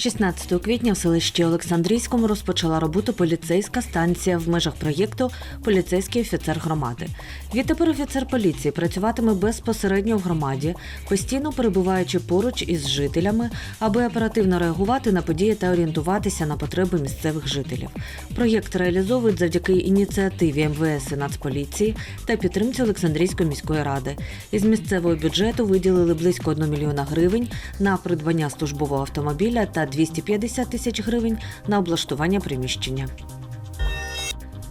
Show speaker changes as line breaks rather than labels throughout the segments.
16 квітня в селищі Олександрійському розпочала роботу поліцейська станція в межах проєкту Поліцейський офіцер громади. Відтепер офіцер поліції працюватиме безпосередньо в громаді, постійно перебуваючи поруч із жителями, аби оперативно реагувати на події та орієнтуватися на потреби місцевих жителів. Проєкт реалізовують завдяки ініціативі МВС і Нацполіції та підтримці Олександрійської міської ради. Із місцевого бюджету виділили близько 1 мільйона гривень на придбання службового автомобіля та 250 тисяч гривень на облаштування приміщення.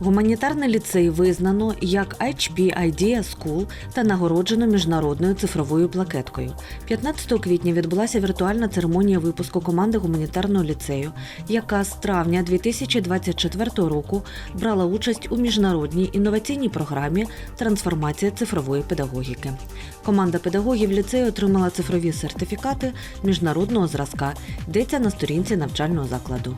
Гуманітарний ліцей визнано як HP Idea School та нагороджено міжнародною цифровою плакеткою. 15 квітня відбулася віртуальна церемонія випуску команди гуманітарного ліцею, яка з травня 2024 року брала участь у міжнародній інноваційній програмі Трансформація цифрової педагогіки. Команда педагогів ліцею отримала цифрові сертифікати міжнародного зразка. Йдеться на сторінці навчального закладу.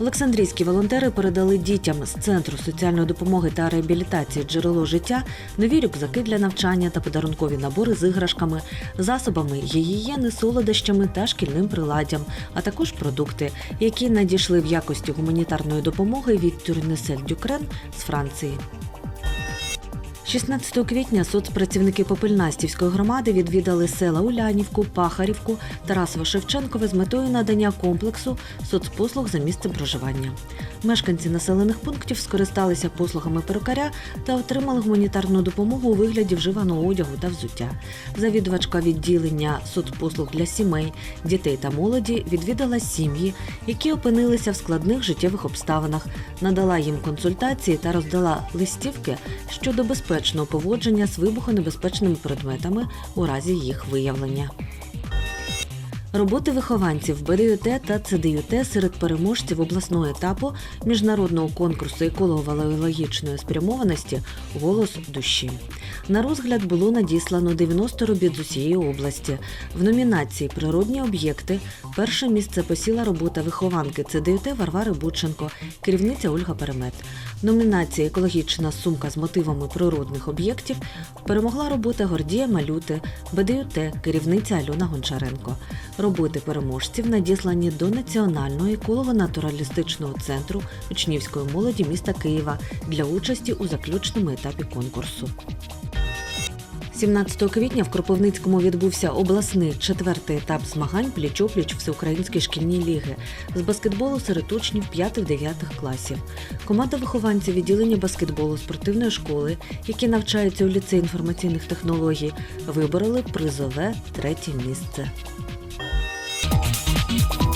Олександрійські волонтери передали дітям з центру соціальної допомоги та реабілітації джерело життя нові рюкзаки для навчання та подарункові набори з іграшками, засобами гігієни, солодощами та шкільним приладдям, а також продукти, які надійшли в якості гуманітарної допомоги від Тюрнесель Дюкрен з Франції. 16 квітня соцпрацівники Попельнастівської громади відвідали села Улянівку, Пахарівку, Тарасово-Шевченкове з метою надання комплексу соцпослуг за місцем проживання. Мешканці населених пунктів скористалися послугами перукаря та отримали гуманітарну допомогу у вигляді вживаного одягу та взуття. Завідувачка відділення соцпослуг для сімей, дітей та молоді відвідала сім'ї, які опинилися в складних життєвих обставинах, надала їм консультації та роздала листівки щодо безпечного поводження з вибухонебезпечними предметами у разі їх виявлення. Роботи вихованців БДЮТ та ЦДЮТ серед переможців обласного етапу міжнародного конкурсу еколого-валеологічної спрямованості Голос душі. На розгляд було надіслано 90 робіт з усієї області. В номінації Природні об'єкти перше місце посіла робота вихованки ЦДЮТ Варвари Бученко, керівниця Ольга Перемет. В номінації Екологічна сумка з мотивами природних об'єктів перемогла робота Гордія Малюти, БДЮТ, керівниця Альона Гончаренко. Роботи переможців надіслані до Національного еколого-натуралістичного центру учнівської молоді міста Києва для участі у заключному етапі конкурсу. 17 квітня в Кропивницькому відбувся обласний четвертий етап змагань пліч-опліч всеукраїнської шкільні ліги з баскетболу серед учнів 5-9 класів. Команда вихованців відділення баскетболу спортивної школи, які навчаються у ліцеї інформаційних технологій, вибороли призове третє місце. you